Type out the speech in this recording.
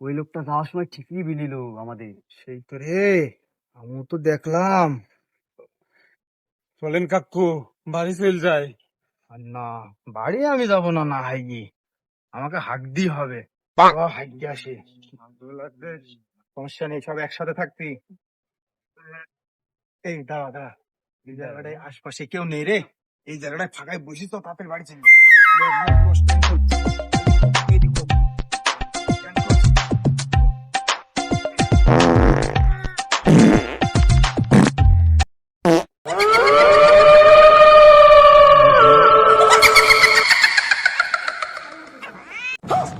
ওই লোকটা যাওয়ার সময় ঠিকই বিলিল আমাদের। সেই তো রে আমিও তো দেখলাম। চলেন কাকু বাড়ি চল যায় আর না বাড়ি আমি যাব না না হাইগি। আমাকে হাক দিয়ে হবে। হাইক দিয়ে আসি। সমস্যা নেই সব একসাথে থাকতি এই দাঁড়া দাঁড়া। এই জায়গাটায় আশপাশে কেউ নেই রে। এই জায়গাটায় ফাঁকায় বসিস তো তাদের বাড়ি চলে। Ha